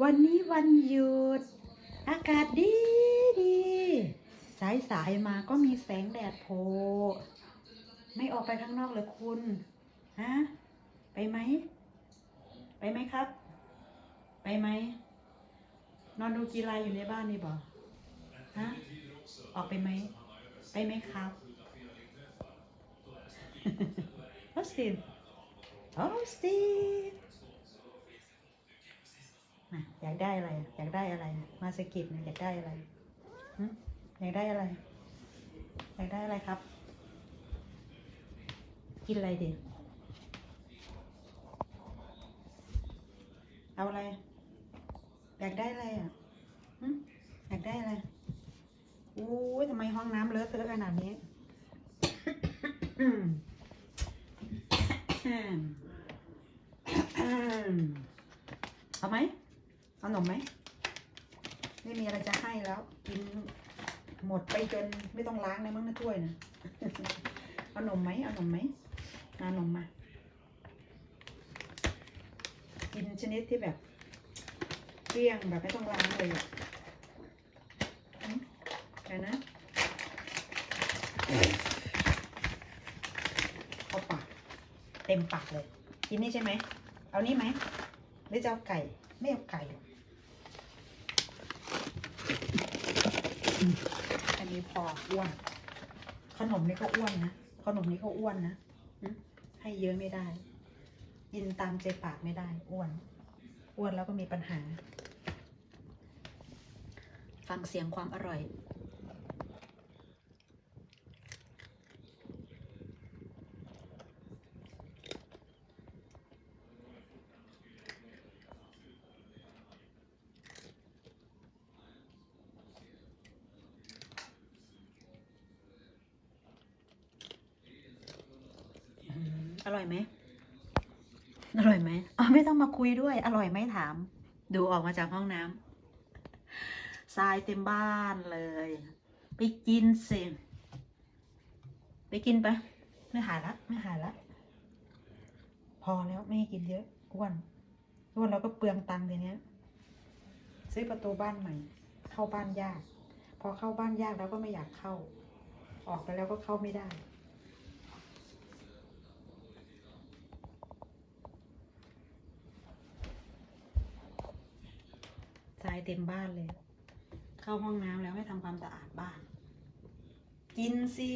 วันนี้วันหยุด อากาศดีดีสายสายๆมาก็มีแสงแดดโผล่ไม่ออกไปข้างนอกเลยคุณฮะไปไหม ไปไหมครับ ไปไหม นอนดูกีฬาอยู่ในบ้านนี่บอฮะออกไปไหม ไปไหมครับออสตินออสตินน่ะ อยากได้อะไร อยากได้อะไร มาสกิดอยากได้อะไรอยากได้อะไร อยากได้อะไรครับ กินอะไรดีเอาอะไร อยากได้อะไรอะอยากได้อะไรอู้ยทำไมห้องน้ำเลอะเทอะขนาดนี้เอาไหม เอาหนมไหม ไม่มีอะไรจะให้แล้ว กินหมดไปจนไม่ต้องล้างเลยมั้งนะถ้วยนะเอานมไหมเอานมไหมมานมมา กินชนิดที่แบบเกลี้ยงแบบไม่ต้องล้างเลยอะเดี๋ยวนะเข้าปากเต็มปากเลย กินนี่ใช่ไหม เอานี่ไหมหรือจะเอาไก่ ไม่เอาไก่หรอก มันนี้พออ้วน ขนมนี่ก็อ้วนนะ ขนมนี่ก็อ้วนนะให้เยอะไม่ได้ กินตามใจปากไม่ได้ อ้วน อ้วนแล้วก็มีปัญหา ฟังเสียงความอร่อย อร่อยไหมอร่อยไหมอ๋อไม่ต้องมาคุยด้วย อร่อยไหมถาม ดูออกมาจากห้องน้ำทรายเต็มบ้านเลย ไปกินสิไปกินไปไม่หายละไม่หายละพอแล้วไม่ให้กินเยอะอ้วนอ้วนเราก็เปลืองตังค์ทีเนี้ย ซื้อประตูบ้านใหม่ เข้าบ้านยาก พอเข้าบ้านยากแล้วก็ไม่อยากเข้า ออกไปแล้วก็เข้าไม่ได้ายเต็มบ้านเลย เข้าห้องน้ำแล้วไม่ทำความสะอาดบ้าน กินสิ